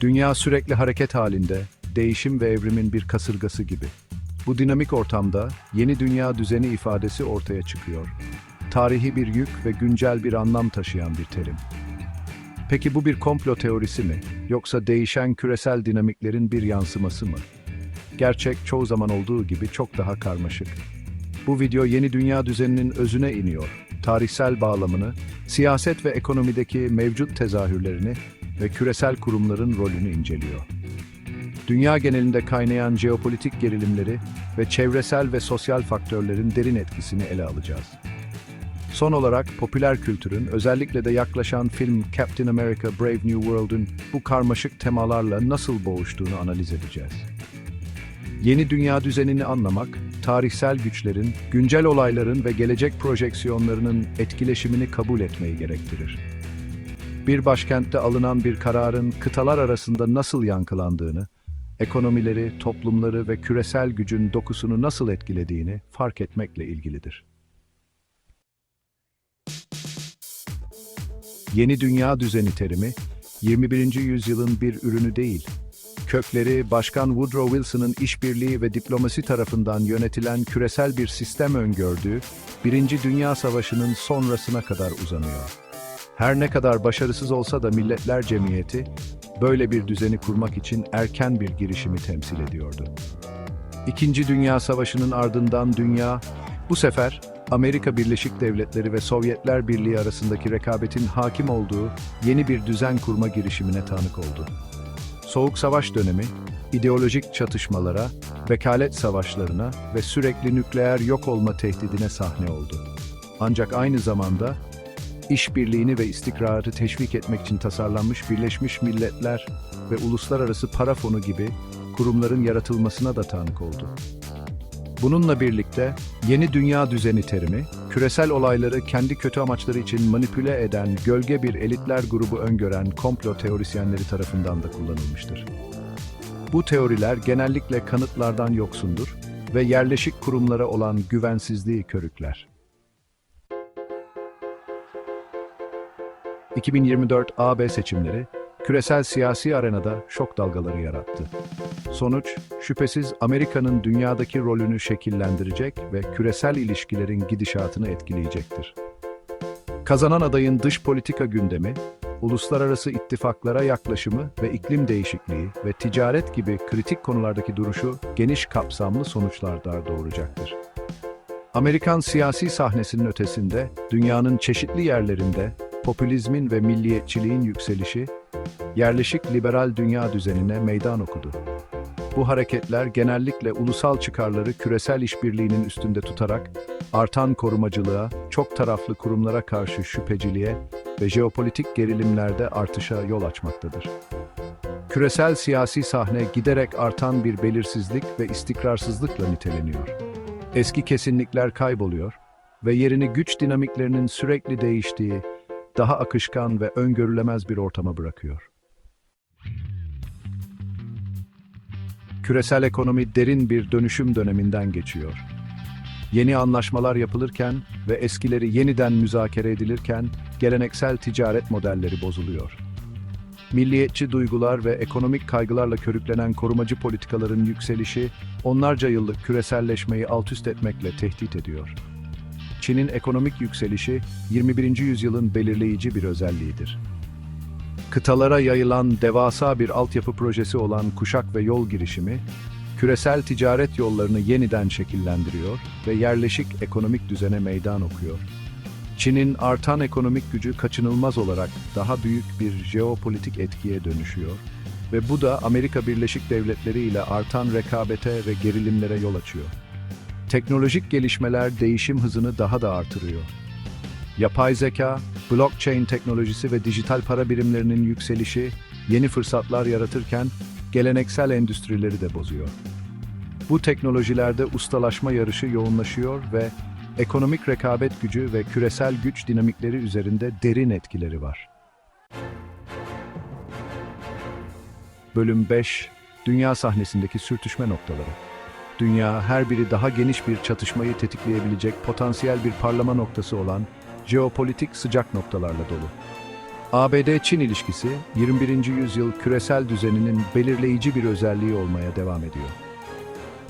Dünya sürekli hareket halinde, değişim ve evrimin bir kasırgası gibi. Bu dinamik ortamda yeni dünya düzeni ifadesi ortaya çıkıyor. Tarihi bir yük ve güncel bir anlam taşıyan bir terim. Peki bu bir komplo teorisi mi, yoksa değişen küresel dinamiklerin bir yansıması mı? Gerçek çoğu zaman olduğu gibi çok daha karmaşık. Bu video yeni dünya düzeninin özüne iniyor. Tarihsel bağlamını, siyaset ve ekonomideki mevcut tezahürlerini ve küresel kurumların rolünü inceliyor. Dünya genelinde kaynayan jeopolitik gerilimleri ve çevresel ve sosyal faktörlerin derin etkisini ele alacağız. Son olarak popüler kültürün, özellikle de yaklaşan film Captain America Brave New World'un bu karmaşık temalarla nasıl boğuştuğunu analiz edeceğiz. Yeni dünya düzenini anlamak, tarihsel güçlerin, güncel olayların ve gelecek projeksiyonlarının etkileşimini kabul etmeyi gerektirir. Bir başkentte alınan bir kararın kıtalar arasında nasıl yankılandığını, ekonomileri, toplumları ve küresel gücün dokusunu nasıl etkilediğini fark etmekle ilgilidir. Yeni dünya düzeni terimi, 21. yüzyılın bir ürünü değil, kökleri Başkan Woodrow Wilson'ın işbirliği ve diplomasi tarafından yönetilen küresel bir sistem öngördüğü, Birinci Dünya Savaşı'nın sonrasına kadar uzanıyor. Her ne kadar başarısız olsa da Milletler Cemiyeti, böyle bir düzeni kurmak için erken bir girişimi temsil ediyordu. İkinci Dünya Savaşı'nın ardından dünya, bu sefer Amerika Birleşik Devletleri ve Sovyetler Birliği arasındaki rekabetin hakim olduğu yeni bir düzen kurma girişimine tanık oldu. Soğuk Savaş dönemi, ideolojik çatışmalara, vekalet savaşlarına ve sürekli nükleer yok olma tehdidine sahne oldu. Ancak aynı zamanda işbirliğini ve istikrarı teşvik etmek için tasarlanmış Birleşmiş Milletler ve Uluslararası Para Fonu gibi kurumların yaratılmasına da tanık oldu. Bununla birlikte yeni dünya düzeni terimi, küresel olayları kendi kötü amaçları için manipüle eden gölge bir elitler grubu öngören komplo teorisyenleri tarafından da kullanılmıştır. Bu teoriler genellikle kanıtlardan yoksundur ve yerleşik kurumlara olan güvensizliği körükler. 2024 AB seçimleri küresel siyasi arenada şok dalgaları yarattı. Sonuç, şüphesiz Amerika'nın dünyadaki rolünü şekillendirecek ve küresel ilişkilerin gidişatını etkileyecektir. Kazanan adayın dış politika gündemi, uluslararası ittifaklara yaklaşımı ve iklim değişikliği ve ticaret gibi kritik konulardaki duruşu geniş kapsamlı sonuçlar doğuracaktır. Amerikan siyasi sahnesinin ötesinde, dünyanın çeşitli yerlerinde popülizmin ve milliyetçiliğin yükselişi, yerleşik liberal dünya düzenine meydan okudu. Bu hareketler genellikle ulusal çıkarları küresel işbirliğinin üstünde tutarak, artan korumacılığa, çok taraflı kurumlara karşı şüpheciliğe ve jeopolitik gerilimlerde artışa yol açmaktadır. Küresel siyasi sahne giderek artan bir belirsizlik ve istikrarsızlıkla niteleniyor. Eski kesinlikler kayboluyor ve yerini güç dinamiklerinin sürekli değiştiği, daha akışkan ve öngörülemez bir ortama bırakıyor. Küresel ekonomi derin bir dönüşüm döneminden geçiyor. Yeni anlaşmalar yapılırken ve eskileri yeniden müzakere edilirken geleneksel ticaret modelleri bozuluyor. Milliyetçi duygular ve ekonomik kaygılarla körüklenen korumacı politikaların yükselişi onlarca yıllık küreselleşmeyi altüst etmekle tehdit ediyor. Çin'in ekonomik yükselişi 21. yüzyılın belirleyici bir özelliğidir. Kıtalara yayılan devasa bir altyapı projesi olan kuşak ve yol girişimi, küresel ticaret yollarını yeniden şekillendiriyor ve yerleşik ekonomik düzene meydan okuyor. Çin'in artan ekonomik gücü kaçınılmaz olarak daha büyük bir jeopolitik etkiye dönüşüyor ve bu da Amerika Birleşik Devletleri ile artan rekabete ve gerilimlere yol açıyor. Teknolojik gelişmeler değişim hızını daha da artırıyor. Yapay zeka, blockchain teknolojisi ve dijital para birimlerinin yükselişi yeni fırsatlar yaratırken geleneksel endüstrileri de bozuyor. Bu teknolojilerde ustalaşma yarışı yoğunlaşıyor ve ekonomik rekabet gücü ve küresel güç dinamikleri üzerinde derin etkileri var. Bölüm 5 Dünya sahnesindeki sürtüşme noktaları. Dünya her biri daha geniş bir çatışmayı tetikleyebilecek potansiyel bir parlama noktası olan jeopolitik sıcak noktalarla dolu. ABD-Çin ilişkisi 21. yüzyıl küresel düzeninin belirleyici bir özelliği olmaya devam ediyor.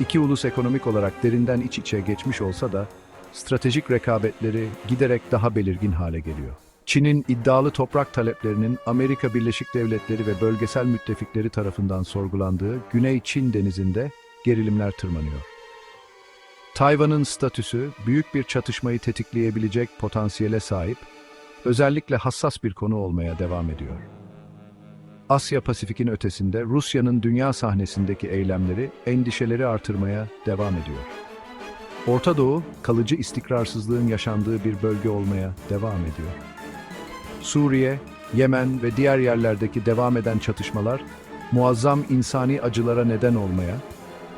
İki ulus ekonomik olarak derinden iç içe geçmiş olsa da stratejik rekabetleri giderek daha belirgin hale geliyor. Çin'in iddialı toprak taleplerinin Amerika Birleşik Devletleri ve bölgesel müttefikleri tarafından sorgulandığı Güney Çin denizinde gerilimler tırmanıyor. Tayvan'ın statüsü büyük bir çatışmayı tetikleyebilecek potansiyele sahip, özellikle hassas bir konu olmaya devam ediyor. Asya Pasifik'in ötesinde Rusya'nın dünya sahnesindeki eylemleri endişeleri artırmaya devam ediyor. Orta Doğu, kalıcı istikrarsızlığın yaşandığı bir bölge olmaya devam ediyor. Suriye, Yemen ve diğer yerlerdeki devam eden çatışmalar, muazzam insani acılara neden olmaya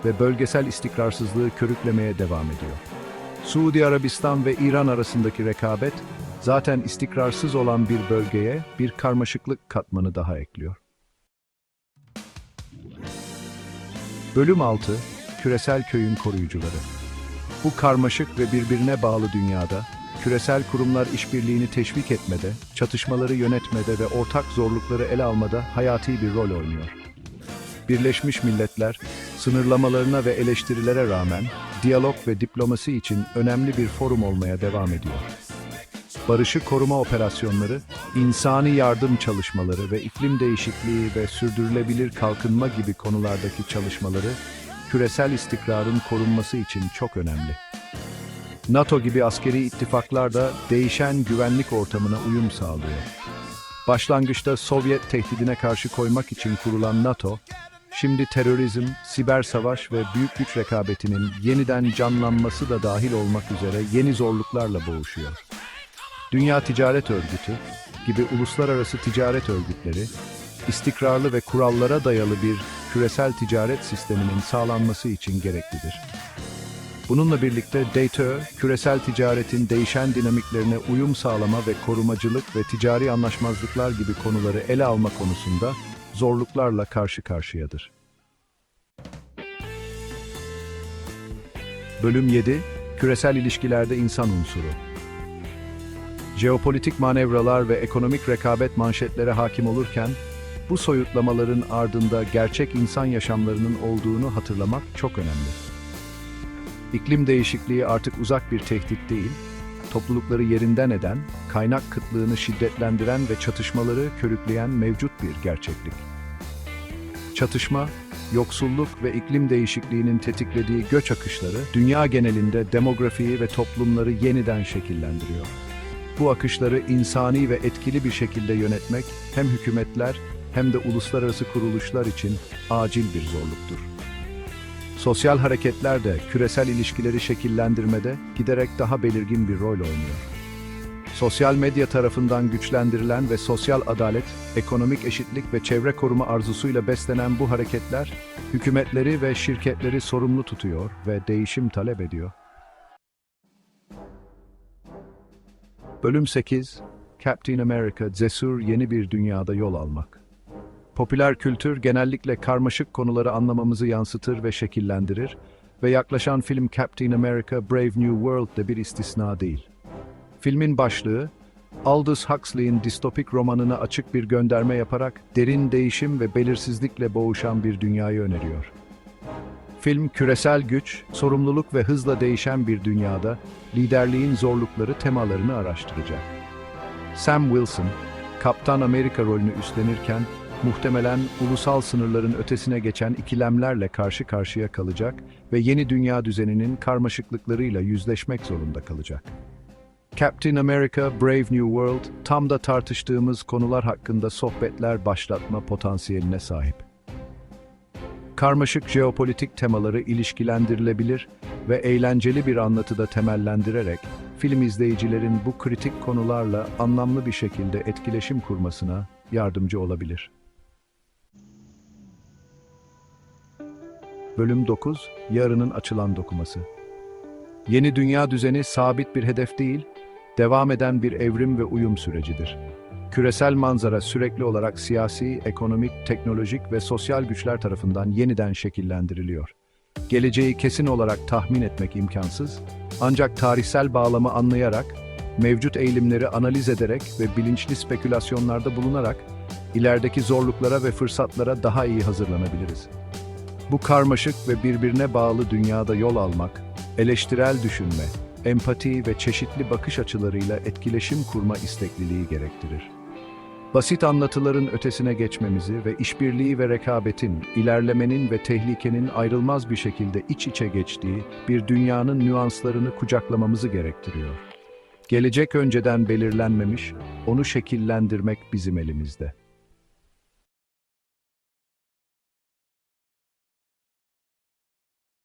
ve bölgesel istikrarsızlığı körüklemeye devam ediyor. Suudi Arabistan ve İran arasındaki rekabet, zaten istikrarsız olan bir bölgeye bir karmaşıklık katmanı daha ekliyor. Bölüm 6 Küresel Köyün Koruyucuları Bu karmaşık ve birbirine bağlı dünyada, küresel kurumlar işbirliğini teşvik etmede, çatışmaları yönetmede ve ortak zorlukları ele almada hayati bir rol oynuyor. Birleşmiş Milletler, sınırlamalarına ve eleştirilere rağmen, diyalog ve diplomasi için önemli bir forum olmaya devam ediyor. Barışı koruma operasyonları, insani yardım çalışmaları ve iklim değişikliği ve sürdürülebilir kalkınma gibi konulardaki çalışmaları, küresel istikrarın korunması için çok önemli. NATO gibi askeri ittifaklar da değişen güvenlik ortamına uyum sağlıyor. Başlangıçta Sovyet tehdidine karşı koymak için kurulan NATO, şimdi terörizm, siber savaş ve büyük güç rekabetinin yeniden canlanması da dahil olmak üzere yeni zorluklarla boğuşuyor. Dünya Ticaret Örgütü gibi uluslararası ticaret örgütleri, istikrarlı ve kurallara dayalı bir küresel ticaret sisteminin sağlanması için gereklidir. Bununla birlikte DTÖ, küresel ticaretin değişen dinamiklerine uyum sağlama ve korumacılık ve ticari anlaşmazlıklar gibi konuları ele alma konusunda zorluklarla karşı karşıyadır. Bölüm 7 Küresel ilişkilerde insan unsuru Jeopolitik manevralar ve ekonomik rekabet manşetlere hakim olurken, bu soyutlamaların ardında gerçek insan yaşamlarının olduğunu hatırlamak çok önemli. İklim değişikliği artık uzak bir tehdit değil, toplulukları yerinden eden, kaynak kıtlığını şiddetlendiren ve çatışmaları körükleyen mevcut bir gerçeklik. Çatışma, yoksulluk ve iklim değişikliğinin tetiklediği göç akışları, dünya genelinde demografiyi ve toplumları yeniden şekillendiriyor. Bu akışları insani ve etkili bir şekilde yönetmek hem hükümetler hem de uluslararası kuruluşlar için acil bir zorluktur. Sosyal hareketler de küresel ilişkileri şekillendirmede giderek daha belirgin bir rol oynuyor. Sosyal medya tarafından güçlendirilen ve sosyal adalet, ekonomik eşitlik ve çevre koruma arzusuyla beslenen bu hareketler, hükümetleri ve şirketleri sorumlu tutuyor ve değişim talep ediyor. Bölüm 8 Captain America Cesur yeni bir dünyada yol almak. Popüler kültür genellikle karmaşık konuları anlamamızı yansıtır ve şekillendirir ve yaklaşan film Captain America Brave New World de bir istisna değil. Filmin başlığı, Aldous Huxley'in distopik romanına açık bir gönderme yaparak derin değişim ve belirsizlikle boğuşan bir dünyayı öneriyor. Film küresel güç, sorumluluk ve hızla değişen bir dünyada liderliğin zorlukları temalarını araştıracak. Sam Wilson, Kaptan Amerika rolünü üstlenirken muhtemelen ulusal sınırların ötesine geçen ikilemlerle karşı karşıya kalacak ve yeni dünya düzeninin karmaşıklıklarıyla yüzleşmek zorunda kalacak. Captain America Brave New World tam da tartıştığımız konular hakkında sohbetler başlatma potansiyeline sahip. Karmaşık jeopolitik temaları ilişkilendirilebilir ve eğlenceli bir anlatıda temellendirerek film izleyicilerin bu kritik konularla anlamlı bir şekilde etkileşim kurmasına yardımcı olabilir. Bölüm 9 Yarının açılan dokuması Yeni dünya düzeni sabit bir hedef değil, devam eden bir evrim ve uyum sürecidir. Küresel manzara sürekli olarak siyasi, ekonomik, teknolojik ve sosyal güçler tarafından yeniden şekillendiriliyor. Geleceği kesin olarak tahmin etmek imkansız, ancak tarihsel bağlamı anlayarak mevcut eğilimleri analiz ederek ve bilinçli spekülasyonlarda bulunarak ilerideki zorluklara ve fırsatlara daha iyi hazırlanabiliriz. Bu karmaşık ve birbirine bağlı dünyada yol almak, eleştirel düşünme, empati ve çeşitli bakış açılarıyla etkileşim kurma istekliliği gerektirir. Basit anlatıların ötesine geçmemizi ve işbirliği ve rekabetin, ilerlemenin ve tehlikenin ayrılmaz bir şekilde iç içe geçtiği bir dünyanın nüanslarını kucaklamamızı gerektiriyor. Gelecek önceden belirlenmemiş, onu şekillendirmek bizim elimizde.